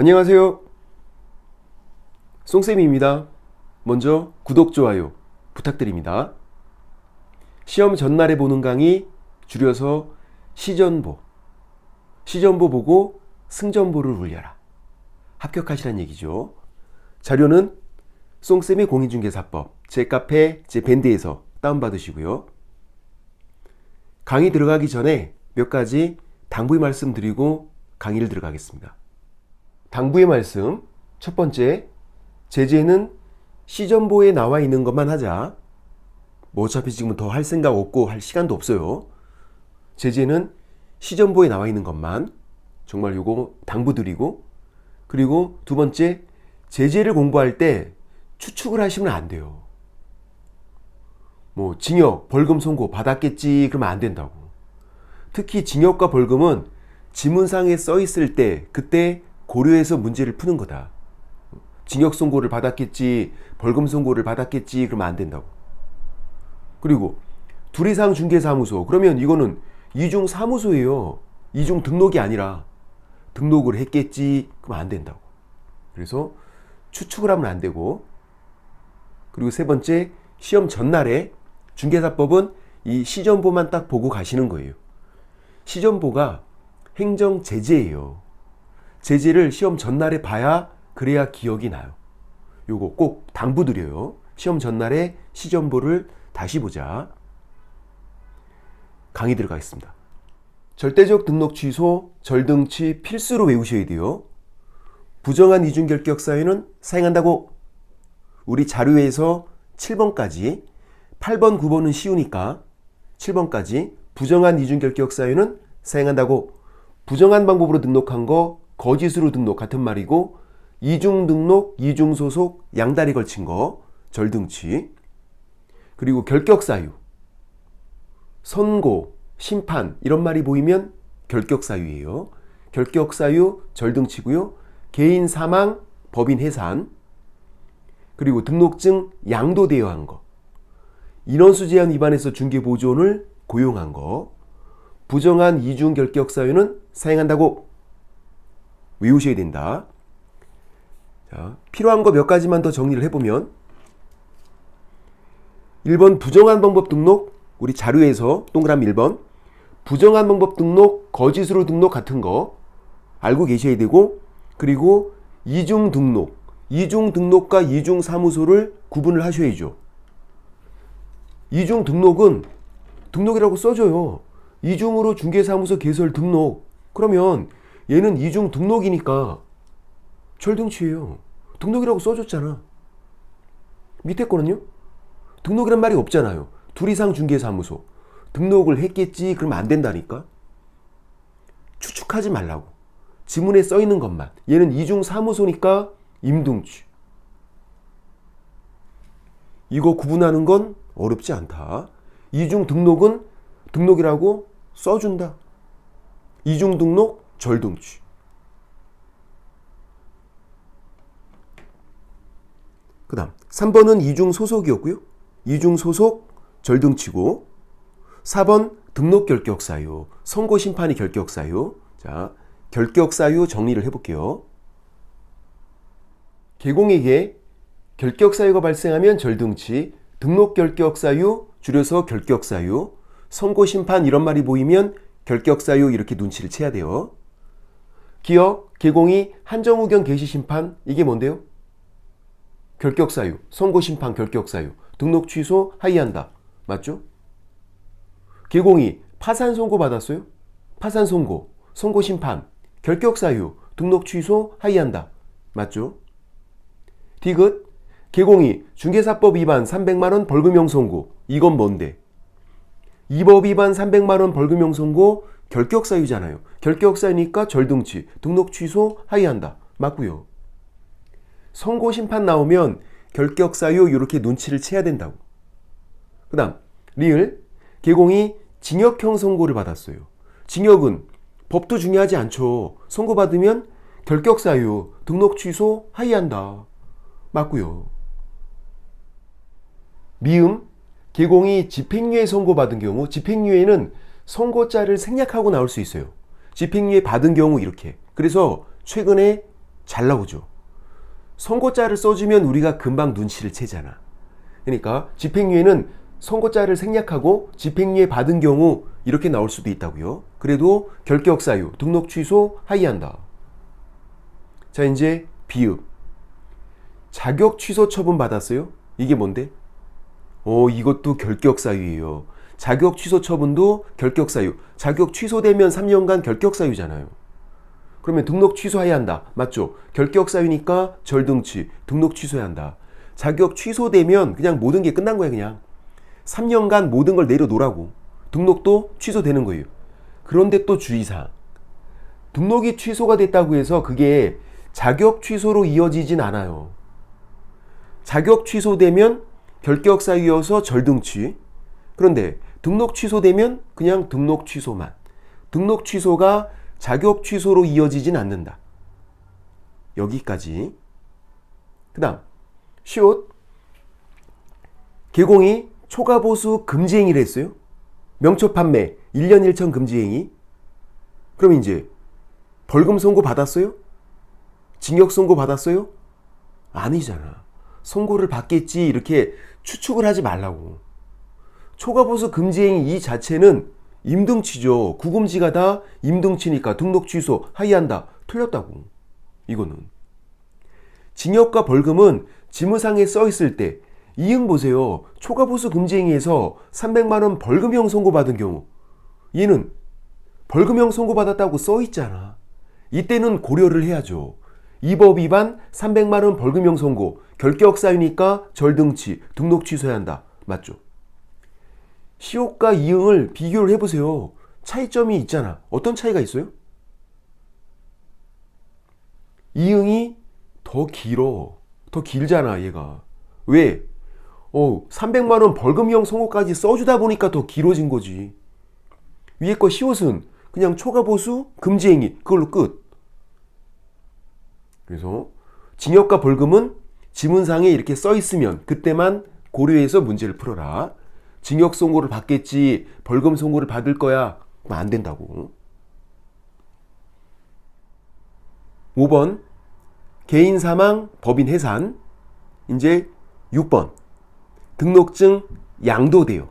안녕하세요. 송쌤입니다. 먼저 구독, 좋아요 부탁드립니다. 시험 전날에 보는 강의 줄여서 시전보. 시전보 보고 승전보를 울려라. 합격하시란 얘기죠. 자료는 송쌤의 공인중개사법 제 카페 제 밴드에서 다운받으시고요. 강의 들어가기 전에 몇 가지 당부의 말씀 드리고 강의를 들어가겠습니다. 당부의 말씀 첫 번째 제재는 시전보에 나와 있는 것만 하자. 뭐 어차피 지금 더 할 생각 없고 할 시간도 없어요. 제재는 시전보에 나와 있는 것만 정말 요거 당부드리고 그리고 두 번째 제재를 공부할 때 추측을 하시면 안 돼요. 뭐 징역, 벌금 선고 받았겠지 그러면 안 된다고. 특히 징역과 벌금은 지문상에 써 있을 때 그때 고려해서 문제를 푸는 거다. 징역 선고를 받았겠지, 벌금 선고를 받았겠지 그러면 안 된다고. 그리고 둘 이상 중개사무소 그러면 이거는 이중 사무소예요. 이중 등록이 아니라 등록을 했겠지 그러면 안 된다고. 그래서 추측을 하면 안 되고 그리고 세 번째 시험 전날에 중개사법은 이 시전보만 딱 보고 가시는 거예요. 시전보가 행정 제재예요. 제재를 시험 전날에 봐야 그래야 기억이 나요. 요거 꼭 당부드려요. 시험 전날에 시전보를 다시 보자. 강의 들어가겠습니다. 절대적 등록 취소, 절등치 필수로 외우셔야 돼요. 부정한 이중 결격 사유는 사용한다고 우리 자료에서 7번까지 8번, 9번은 쉬우니까 7번까지 부정한 이중 결격 사유는 사용한다고 부정한 방법으로 등록한 거 거짓으로 등록 같은 말이고 이중 등록, 이중 소속, 양다리 걸친 거 절등치. 그리고 결격 사유 선고, 심판 이런 말이 보이면 결격 사유예요. 결격 사유 절등치고요. 개인 사망, 법인 해산. 그리고 등록증 양도 대여한 거. 인원수 제한 위반해서 중개 보조원을 고용한 거. 부정한 이중 결격 사유는 사용한다고 외우셔야 된다. 자, 필요한 거 몇 가지만 더 정리를 해보면 1번 부정한 방법 등록 우리 자료에서 동그라미 1번 부정한 방법 등록 거짓으로 등록 같은 거 알고 계셔야 되고 그리고 이중 등록 이중 등록과 이중 사무소를 구분을 하셔야죠. 이중 등록은 등록이라고 써줘요. 이중으로 중개사무소 개설 등록. 그러면 얘는 이중 등록이니까 절등치예요. 등록이라고 써줬잖아. 밑에 거는요? 등록이란 말이 없잖아요. 둘 이상 중개사무소. 등록을 했겠지. 그러면 안 된다니까. 추측하지 말라고. 지문에 써 있는 것만. 얘는 이중 사무소니까 임등치. 이거 구분하는 건 어렵지 않다. 이중 등록은 등록이라고 써준다. 이중 등록 절등치. 그 다음 3번은 이중 소속이었고요. 이중 소속 절등치고 4번 등록 결격 사유, 선고 심판이 결격 사유. 자, 결격 사유 정리를 해 볼게요. 개공에게 결격 사유가 발생하면 절등치, 등록 결격 사유, 줄여서 결격 사유, 선고 심판 이런 말이 보이면 결격 사유 이렇게 눈치를 채야 돼요. 기억, 개공이 한정우 경 개시 심판 이게 뭔데요? 결격 사유, 선고 심판 결격 사유, 등록 취소 하이한다. 맞죠? 개공이 파산 선고 받았어요? 파산 선고, 선고 심판, 결격 사유, 등록 취소 하이한다. 맞죠? 디귿 개공이 중개사법 위반 300만원 벌금형 선고 이건 뭔데? 이법 위반 300만원 벌금형 선고 결격 사유잖아요. 결격 사유니까 절등치, 등록 취소 하이한다. 맞고요. 선고 심판 나오면 결격 사유 이렇게 눈치를 채야 된다고. 그 다음 리을 개공이 징역형 선고를 받았어요. 징역은 법도 중요하지 않죠. 선고받으면 결격 사유, 등록 취소 하이한다. 맞고요. 미음 개공이 집행유예 선고받은 경우 집행유예는 선고자를 생략하고 나올 수 있어요. 집행유예 받은 경우 이렇게. 그래서 최근에 잘 나오죠. 선고자를 써주면 우리가 금방 눈치를 채잖아. 그러니까 집행유예는 선고자를 생략하고 집행유예 받은 경우 이렇게 나올 수도 있다고요. 그래도 결격 사유, 등록 취소 하이한다. 자, 이제 비읍. 자격 취소 처분 받았어요? 이게 뭔데? 어, 이것도 결격 사유예요. 자격 취소 처분도 결격 사유. 자격 취소되면 3년간 결격 사유잖아요. 그러면 등록 취소해야 한다. 맞죠? 결격 사유니까 절등치, 등록 취소해야 한다. 자격 취소되면 그냥 모든 게 끝난 거야, 그냥. 3년간 모든 걸 내려놓으라고. 등록도 취소되는 거예요. 그런데 또 주의사항. 등록이 취소가 됐다고 해서 그게 자격 취소로 이어지진 않아요. 자격 취소되면 결격 사유여서 절등치. 그런데 등록 취소되면 그냥 등록 취소만. 등록 취소가 자격 취소로 이어지진 않는다. 여기까지. 그 다음, 시옷. 개공이 초과보수 금지행위를 했어요. 명초 판매 1년 1천 금지행위. 그럼 이제 벌금 선고 받았어요? 징역 선고 받았어요? 아니잖아. 선고를 받겠지 이렇게 추측을 하지 말라고. 초과보수 금지행위 이 자체는 임등치죠. 구금지가 다 임등치니까 등록 취소 하이한다. 틀렸다고. 이거는. 징역과 벌금은 지무상에 써 있을 때 이응 보세요. 초과보수 금지행위에서 300만 원 벌금형 선고받은 경우 얘는 벌금형 선고받았다고 써 있잖아. 이때는 고려를 해야죠. 이 법 위반 300만 원 벌금형 선고 결격 사유니까 절등치 등록 취소해야 한다. 맞죠? 시효과 이응을 비교를 해보세요. 차이점이 있잖아. 어떤 차이가 있어요? 이응이 더 길어. 더 길잖아, 얘가. 왜? 어, 300만원 벌금형 선고까지 써주다 보니까 더 길어진 거지. 위에 거 시옷은 그냥 초과보수, 금지행위, 그걸로 끝. 그래서 징역과 벌금은 지문상에 이렇게 써 있으면 그때만 고려해서 문제를 풀어라. 징역 선고를 받겠지, 벌금 선고를 받을 거야. 안 된다고. 5번 개인 사망, 법인 해산. 이제 6번 등록증 양도되어.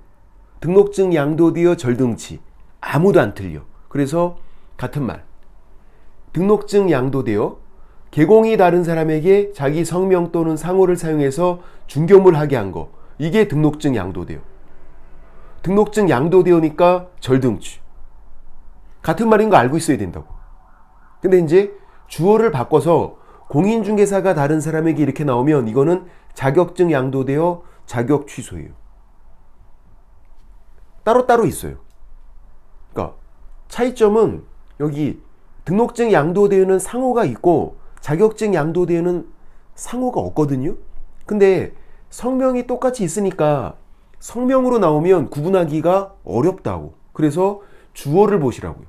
등록증 양도되어 절등치. 아무도 안 틀려. 그래서 같은 말. 등록증 양도되어 개공이 다른 사람에게 자기 성명 또는 상호를 사용해서 중개물 하게 한 거. 이게 등록증 양도되어. 등록증 양도되어니까 절등치. 같은 말인 거 알고 있어야 된다고. 근데 이제 주어를 바꿔서 공인중개사가 다른 사람에게 이렇게 나오면 이거는 자격증 양도되어 자격 취소예요. 따로따로 있어요. 그러니까 차이점은 여기 등록증 양도되어는 상호가 있고 자격증 양도되어는 상호가 없거든요. 근데 성명이 똑같이 있으니까 성명으로 나오면 구분하기가 어렵다고. 그래서 주어를 보시라고요.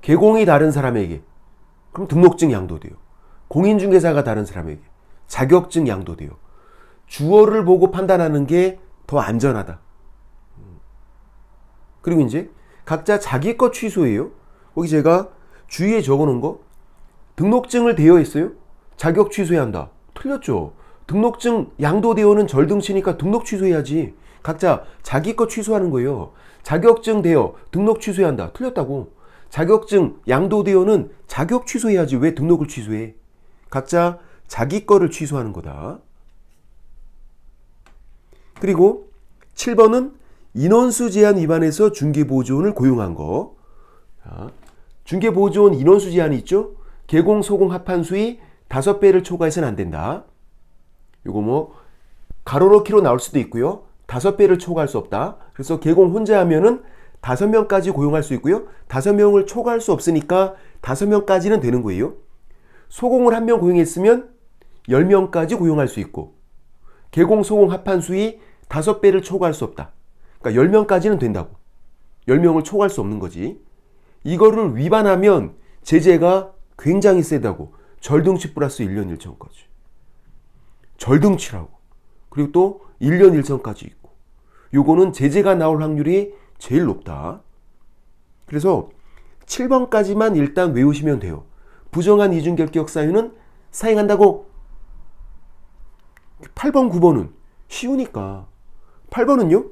개공이 다른 사람에게 그럼 등록증 양도돼요. 공인중개사가 다른 사람에게 자격증 양도돼요. 주어를 보고 판단하는 게 더 안전하다. 그리고 이제 각자 자기 것 취소예요. 거기 제가 주위에 적어 놓은 거 등록증을 대여 했어요. 자격 취소해야 한다. 틀렸죠. 등록증 양도대여는 절등 치니까 등록 취소해야지. 각자 자기 것 취소하는 거예요. 자격증 대여 등록 취소해야 한다. 틀렸다고. 자격증 양도대여는 자격 취소해야지 왜 등록을 취소해? 각자 자기 거를 취소하는 거다. 그리고 7번은 인원수 제한 위반해서 중개보조원을 고용한 거. 자, 중개보조원 인원수 제한이 있죠? 개공, 소공 합한 수위 5배를 초과해서는 안 된다. 이거 뭐 가로넣기로 나올 수도 있고요. 5배를 초과할 수 없다. 그래서 개공 혼자 하면은 5명까지 고용할 수 있고요. 5명을 초과할 수 없으니까 5명까지는 되는 거예요. 소공을 한 명 고용했으면 10명까지 고용할 수 있고 개공, 소공 합한 수위 5배를 초과할 수 없다. 그러니까 10명까지는 된다고. 10명을 초과할 수 없는 거지. 이거를 위반하면 제재가 굉장히 세다고. 절등치 플러스 1년 1천까지. 절등치라고. 그리고 또 1년 1천까지 있고. 요거는 제재가 나올 확률이 제일 높다. 그래서 7번까지만 일단 외우시면 돼요. 부정한 이중결격 사유는 사행한다고 8번 9번은 쉬우니까 8번은요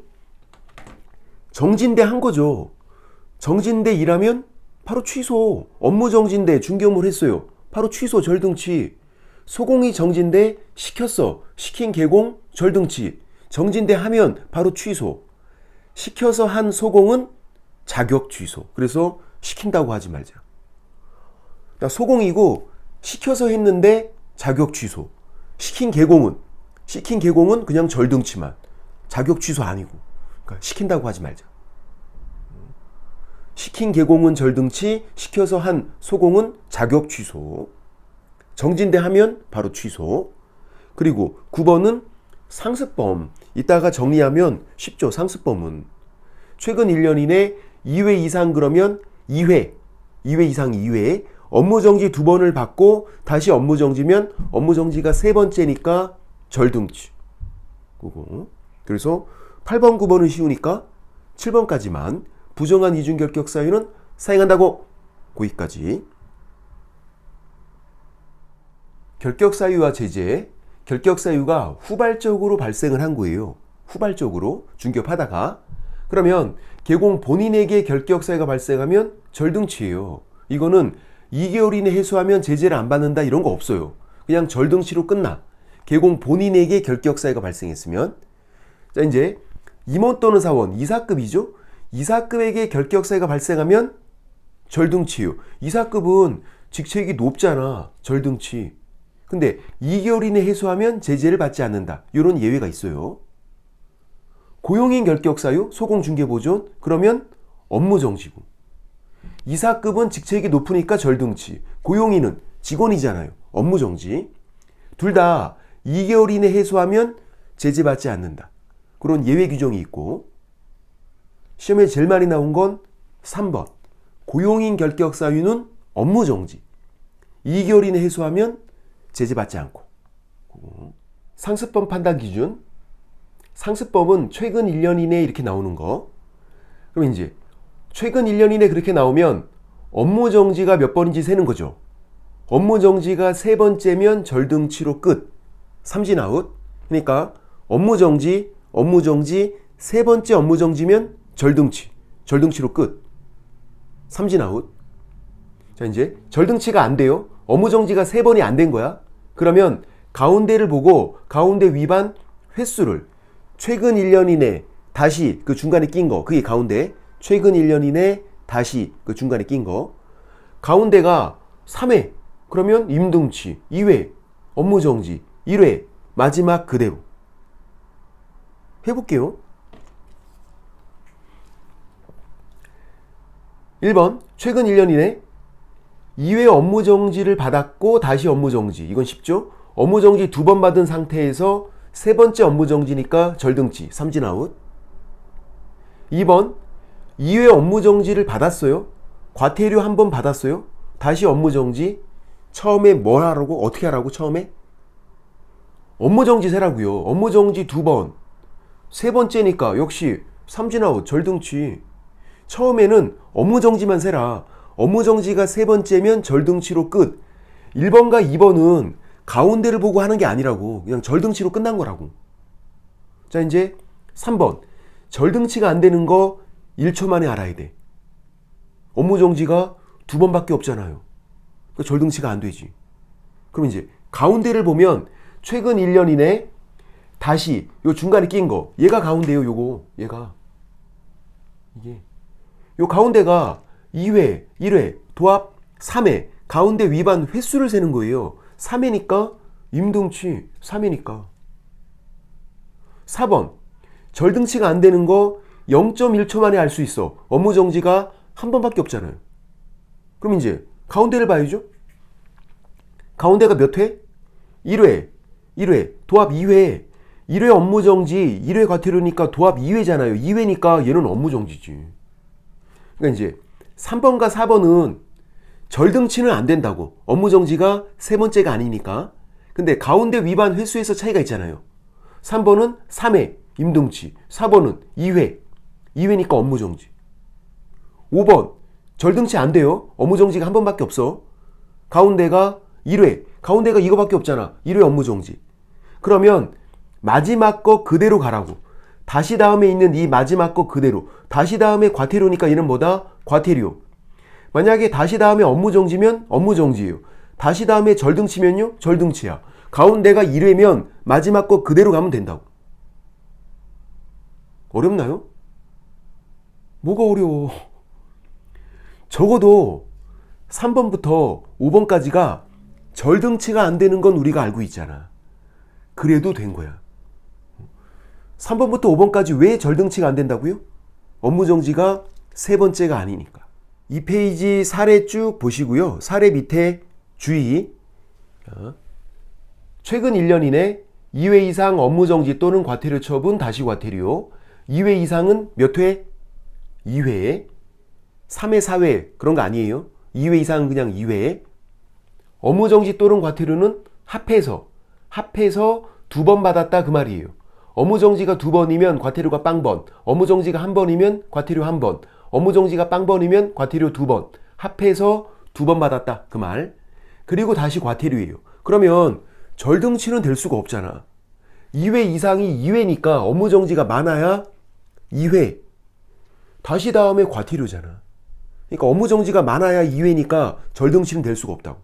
정진대 한 거죠 정진대 일하면 바로 취소 업무 정진대 중개업무를 했어요 바로 취소 절등치 소공이 정진대 시켰어 시킨 개공 절등치 정진대 하면 바로 취소 시켜서 한 소공은 자격 취소 그래서 시킨다고 하지 말자 그러니까 소공이고 시켜서 했는데 자격 취소. 시킨 개공은 시킨 개공은 그냥 절등치만 자격 취소 아니고 그러니까 시킨다고 하지 말자. 시킨 개공은 절등치, 시켜서 한 소공은 자격 취소. 정진대 하면 바로 취소. 그리고 9번은 상습범. 이따가 정리하면 쉽죠. 상습범은 최근 1년 이내 2회 이상 그러면 2회, 2회 이상 2회 업무 정지 두 번을 받고 다시 업무 정지면 업무 정지가 세 번째니까 절등치. 그래서 8번, 9번은 쉬우니까 7번까지만 부정한 이중 결격 사유는 사행한다고 거기까지. 결격 사유와 제재. 결격 사유가 후발적으로 발생을 한 거예요. 후발적으로 중개업하다가 그러면 개공 본인에게 결격 사유가 발생하면 절등치예요. 이거는 2개월 이내 해소하면 제재를 안 받는다 이런 거 없어요. 그냥 절등치로 끝나. 개공 본인에게 결격 사유가 발생했으면 자 이제 임원 또는 사원 이사급이죠. 이사급에게 결격 사유가 발생하면 절등치요. 이사급은 직책이 높잖아. 절등치. 근데 2개월 이내 해소하면 제재를 받지 않는다. 이런 예외가 있어요. 고용인 결격 사유, 소공 중개 보존 그러면 업무 정지고. 이사급은 직책이 높으니까 절등치. 고용인은 직원이잖아요. 업무 정지. 둘 다 2개월 이내 해소하면 제재받지 않는다. 그런 예외 규정이 있고 시험에 제일 많이 나온 건 3번. 고용인 결격 사유는 업무 정지. 2개월 이내 해소하면 제재받지 않고. 상습범 판단 기준. 상습범은 최근 1년 이내 이렇게 나오는 거. 그럼 이제 최근 1년 이내 그렇게 나오면 업무 정지가 몇 번인지 세는 거죠. 업무 정지가 세 번째면 절등치로 끝. 삼진 아웃. 그러니까 업무 정지, 업무 정지, 세 번째 업무 정지면 절등치. 절등치로 끝. 삼진 아웃. 자, 이제 절등치가 안 돼요. 업무 정지가 세 번이 안 된 거야. 그러면 가운데를 보고 가운데 위반 횟수를 최근 1년 이내 다시 그 중간에 낀 거, 그게 가운데 최근 1년 이내 다시 그 중간에 낀 거. 가운데가 3회. 그러면 임등치. 2회. 업무 정지. 1회. 마지막 그대로. 해볼게요. 1번. 최근 1년 이내 2회 업무 정지를 받았고 다시 업무 정지. 이건 쉽죠? 업무 정지 두 번 받은 상태에서 세 번째 업무 정지니까 절등치. 삼진 아웃. 2번. 2회 업무 정지를 받았어요. 과태료 한 번 받았어요. 다시 업무 정지. 처음에 뭘 하라고? 어떻게 하라고? 처음에? 업무 정지 세라고요. 업무 정지 두 번. 세 번째니까 역시 삼진 아웃 절등치. 처음에는 업무 정지만 세라. 업무 정지가 세 번째면 절등치로 끝. 1번과 2번은 가운데를 보고 하는 게 아니라고. 그냥 절등치로 끝난 거라고. 자, 이제 3번. 절등치가 안 되는 거 1초 만에 알아야 돼. 업무 정지가 두 번밖에 없잖아요. 그러니까 절등치가 안 되지. 그럼 이제 가운데를 보면 최근 1년 이내 다시 요 중간에 낀 거. 얘가 가운데요, 요거. 얘가. 이게. 요 가운데가 2회, 1회, 도합 3회, 가운데 위반 횟수를 세는 거예요. 3회니까 임등치 3회니까. 4번. 절등치가 안 되는 거 0.1초 만에 알 수 있어. 업무 정지가 한 번밖에 없잖아요. 그럼 이제 가운데를 봐야죠. 가운데가 몇 회? 1회, 1회, 도합 2회. 1회 업무 정지, 1회 과태료니까 도합 2회잖아요. 2회니까 얘는 업무 정지지. 그러니까 이제 3번과 4번은 절등치는 안 된다고. 업무 정지가 세 번째가 아니니까. 근데 가운데 위반 횟수에서 차이가 있잖아요. 3번은 3회, 임등치. 4번은 2회. 2회니까 업무 정지. 5번 절등치 안 돼요. 업무 정지가 한 번밖에 없어. 가운데가 1회. 가운데가 이거밖에 없잖아. 1회 업무 정지. 그러면 마지막 거 그대로 가라고. 다시 다음에 있는 이 마지막 거 그대로. 다시 다음에 과태료니까 얘는 뭐다? 과태료. 만약에 다시 다음에 업무 정지면 업무 정지예요. 다시 다음에 절등치면요? 절등치야. 가운데가 1회면 마지막 거 그대로 가면 된다고. 어렵나요? 뭐가 어려워. 적어도 3번부터 5번까지가 절등치가 안 되는 건 우리가 알고 있잖아. 그래도 된 거야. 3번부터 5번까지 왜 절등치가 안 된다고요? 업무 정지가 세 번째가 아니니까. 이 페이지 사례 쭉 보시고요. 사례 밑에 주의. 자, 최근 1년 이내 2회 이상 업무 정지 또는 과태료 처분 다시 과태료. 2회 이상은 몇 회? 2회. 3회, 4회 그런 거 아니에요. 2회 이상은 그냥 2회. 업무 정지 또는 과태료는 합해서 합해서 두 번 받았다 그 말이에요. 업무 정지가 두 번이면 과태료가 빵번, 업무 정지가 한 번이면 과태료 한 번, 업무 정지가 빵번이면 과태료 두 번, 합해서 두 번 받았다 그 말. 그리고 다시 과태료예요. 그러면 절등치는 될 수가 없잖아. 2회 이상이 2회니까 업무 정지가 많아야 2회. 다시 다음에 과태료잖아. 그러니까 업무 정지가 많아야 2회니까 절등치는 될 수가 없다고.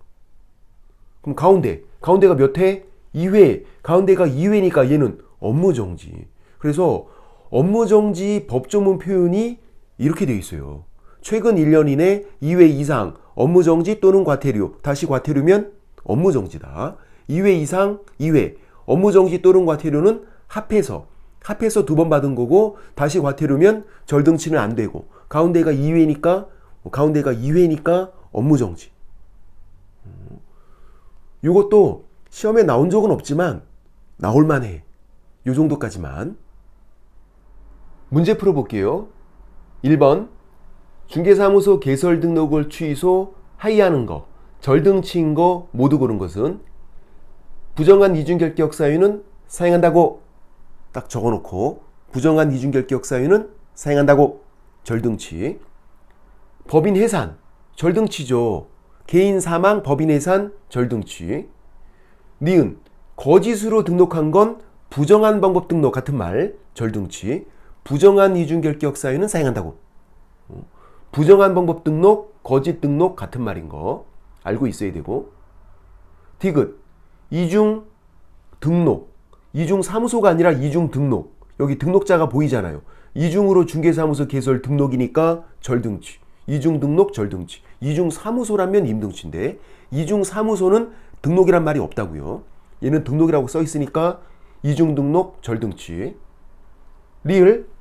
그럼 가운데, 가운데가 몇 회? 2회. 가운데가 2회니까 얘는 업무 정지. 그래서 업무 정지 법조문 표현이 이렇게 되어 있어요. 최근 1년 이내 2회 이상 업무 정지 또는 과태료. 다시 과태료면 업무 정지다. 2회 이상 2회 업무 정지 또는 과태료는 합해서 합해서 두 번 받은 거고 다시 과태료면 절등치는 안 되고 가운데가 2회니까 가운데가 2회니까 업무 정지. 이것도 시험에 나온 적은 없지만 나올 만해. 요 정도까지만. 문제 풀어 볼게요. 1번. 중개사무소 개설 등록을 취소, 하이하는 거, 절등치인 거 모두 고른 것은 부정한 이중결격 사유는 사행한다고 딱 적어놓고 부정한 이중결격 사유는 사행한다고 절등치. 법인 해산 절등치죠. 개인 사망 법인 해산 절등치. 니은 거짓으로 등록한 건 부정한 방법 등록 같은 말 절등치. 부정한 이중 결격 사유는 사행한다고. 어? 부정한 방법 등록, 거짓 등록 같은 말인 거 알고 있어야 되고. 디귿 이중 등록. 이중 사무소가 아니라 이중 등록. 여기 등록자가 보이잖아요. 이중으로 중개사무소 개설 등록이니까 절등치. 이중 등록 절등치. 이중 사무소라면 임등치인데 이중 사무소는 등록이란 말이 없다고요. 얘는 등록이라고 써 있으니까 이중 등록 절등치. 리을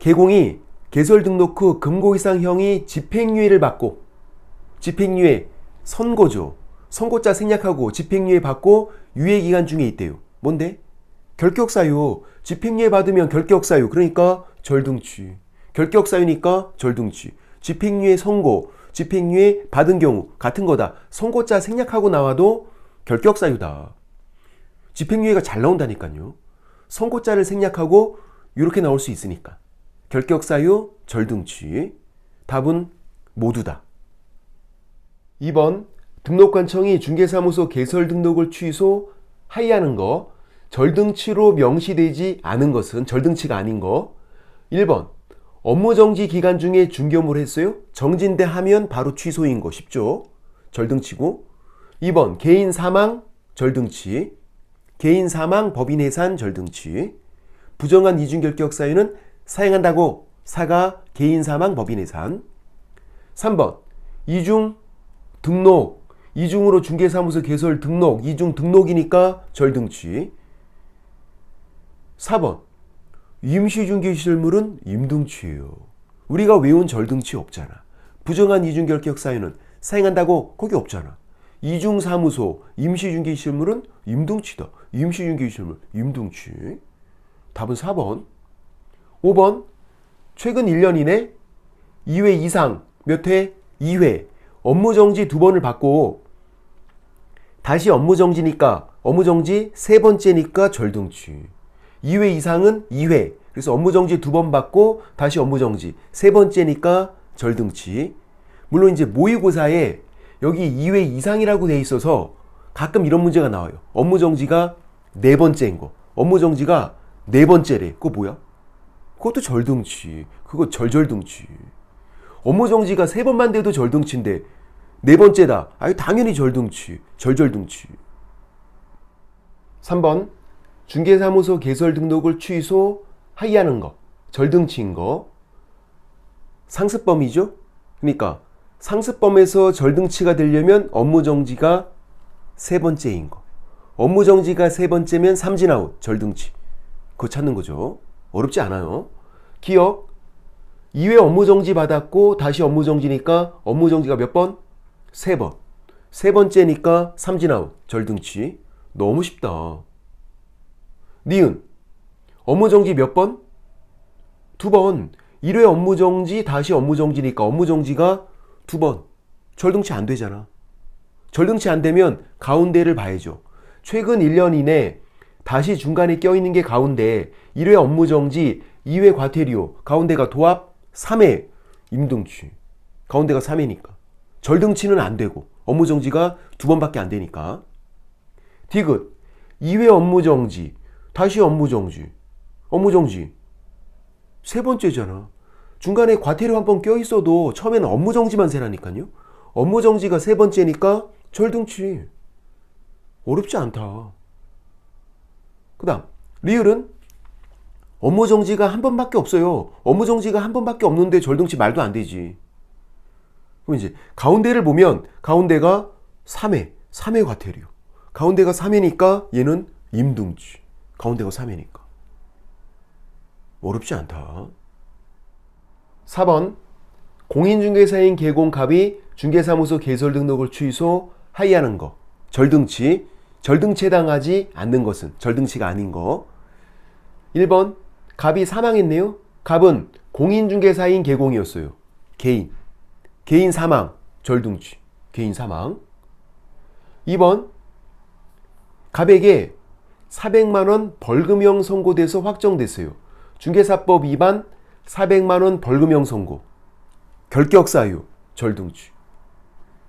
개공이 개설 등록 후 금고 이상형이 집행유예를 받고 집행유예 선고죠. 선고자 생략하고 집행유예 받고 유예 기간 중에 있대요. 뭔데? 결격사유. 집행유예 받으면 결격사유. 그러니까 절등치. 결격사유니까 절등치. 집행유예 선고, 집행유예 받은 경우 같은 거다. 선고자 생략하고 나와도 결격사유다. 집행유예가 잘 나온다니까요. 선고자를 생략하고 이렇게 나올 수 있으니까. 결격사유, 절등치. 답은 모두다. 2번 등록관청이 중개사무소 개설 등록을 취소, 하이하는 거, 절등치로 명시되지 않은 것은 절등치가 아닌 거. 1번 업무 정지 기간 중에 중개업무를 했어요? 정진대 하면 바로 취소인 거 쉽죠? 절등치고. 2번 개인 사망 절등치. 개인 사망 법인 해산 절등치. 부정한 이중 결격 사유는 사행한다고 사가 개인 사망 법인 해산. 3번 이중 등록 이중으로 중개사무소 개설 등록 이중 등록이니까 절등치. 4번 임시중개시설물은 임등치예요. 우리가 외운 절등치 없잖아. 부정한 이중결격 사유는 사행한다고 거기 없잖아. 이중사무소, 임시중개시설물은 임등치다. 임시중개시설물, 임등치. 답은 4번. 5번. 최근 1년 이내 2회 이상 몇 회? 2회. 업무 정지 두 번을 받고 다시 업무 정지니까 업무 정지 세 번째니까 절등치. 2회 이상은 2회. 그래서 업무 정지 두 번 받고 다시 업무 정지. 세 번째니까 절등치. 물론 이제 모의고사에 여기 2회 이상이라고 돼 있어서 가끔 이런 문제가 나와요. 업무 정지가 네 번째인 거. 업무 정지가 네 번째래. 그거 뭐야? 그것도 절등치. 그거 절절등치. 업무 정지가 세 번만 돼도 절등치인데 네 번째다. 아유 당연히 절등치. 절절등치. 3번 중개사무소 개설 등록을 취소 하이하는 거. 절등치인 거. 상습범이죠? 그러니까 상습범에서 절등치가 되려면 업무 정지가 세 번째인 거. 업무 정지가 세 번째면 삼진아웃, 절등치. 그거 찾는 거죠. 어렵지 않아요. 기억. 2회 업무 정지 받았고 다시 업무 정지니까 업무 정지가 몇 번? 세 번. 세 번째니까 삼진아웃, 절등치. 너무 쉽다. 니은. 업무 정지 몇 번? 두 번. 1회 업무 정지 다시 업무 정지니까 업무 정지가 두 번. 절등치 안 되잖아. 절등치 안 되면 가운데를 봐야죠. 최근 1년 이내 다시 중간에 껴있는 게 가운데 1회 업무 정지, 2회 과태료, 가운데가 도합 3회 임등치. 가운데가 3회니까. 절등치는 안 되고 업무 정지가 두 번밖에 안 되니까. 디귿 2회 업무 정지, 다시 업무 정지. 업무 정지. 세 번째잖아. 중간에 과태료 한 번 껴있어도 처음에는 업무 정지만 세라니까요. 업무 정지가 세 번째니까 절등치. 어렵지 않다. 그 다음, 리을은 업무 정지가 한 번밖에 없어요. 업무 정지가 한 번밖에 없는데 절등치 말도 안 되지. 그럼 이제 가운데를 보면 가운데가 3회, 3회 과태료. 가운데가 3회니까 얘는 임등치. 가운데가 3회니까. 어렵지 않다. 4번 공인중개사인 개공갑이 중개사무소 개설 등록을 취소 하이하는 거. 절등치. 절등치 해당하지 않는 것은 절등치가 아닌 거. 1번 갑이 사망했네요. 갑은 공인중개사인 개공이었어요. 개인. 개인 사망. 절등치. 개인 사망. 2번 갑에게 400만원 벌금형 선고돼서 확정됐어요. 중개사법 위반 400만원 벌금형 선고. 결격사유. 절등치.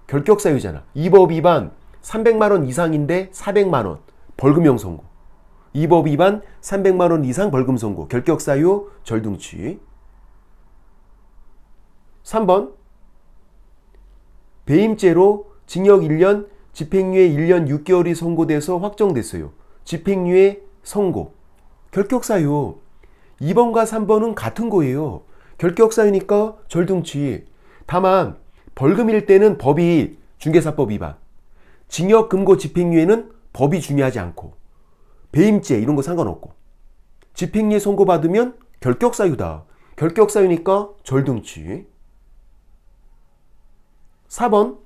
결격사유잖아. 이 법 위반 300만 원 이상인데 400만 원 벌금형 선고. 이 법 위반 300만 원 이상 벌금 선고. 결격 사유 절등치. 3번 배임죄로 징역 1년, 집행유예 1년 6개월이 선고돼서 확정됐어요. 집행유예 선고. 결격사유. 2번과 3번은 같은 거예요. 결격사유니까 절등치. 다만 벌금일 때는 법이 중개사법 위반. 징역, 금고, 집행유예는 법이 중요하지 않고 배임죄 이런 거 상관없고 집행유예 선고받으면 결격사유다. 결격사유니까 절등치. 4번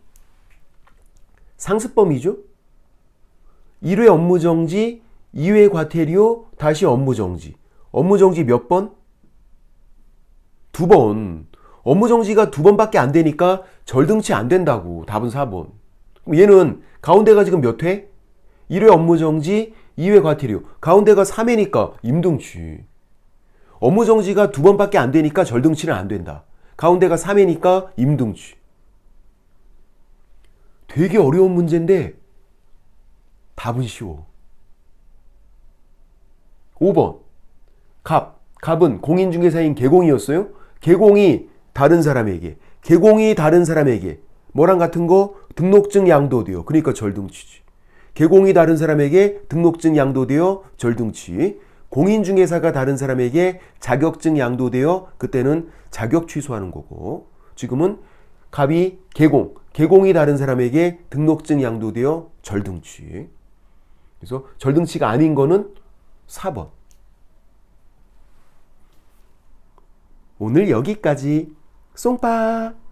상습범이죠. 1회 업무 정지, 2회 과태료, 다시 업무 정지. 업무 정지 몇 번? 두 번. 업무 정지가 두 번밖에 안 되니까 절등치 안 된다고. 답은 4번. 그럼 얘는 가운데가 지금 몇 회? 1회 업무 정지, 2회 과태료. 가운데가 3회니까 임등치. 업무 정지가 두 번밖에 안 되니까 절등치는 안 된다. 가운데가 3회니까 임등치. 되게 어려운 문제인데 답은 쉬워. 5번. 갑. 갑은 공인중개사인 개공이었어요. 개공이 다른 사람에게, 개공이 다른 사람에게 뭐랑 같은 거 등록증 양도되어. 그러니까 절등치지. 개공이 다른 사람에게 등록증 양도되어 절등치. 공인중개사가 다른 사람에게 자격증 양도되어 그때는 자격 취소하는 거고. 지금은 갑이 개공, 개공이 다른 사람에게 등록증 양도되어 절등치. 그래서 절등치가 아닌 거는 4번. 오늘 여기까지. 쏭빠!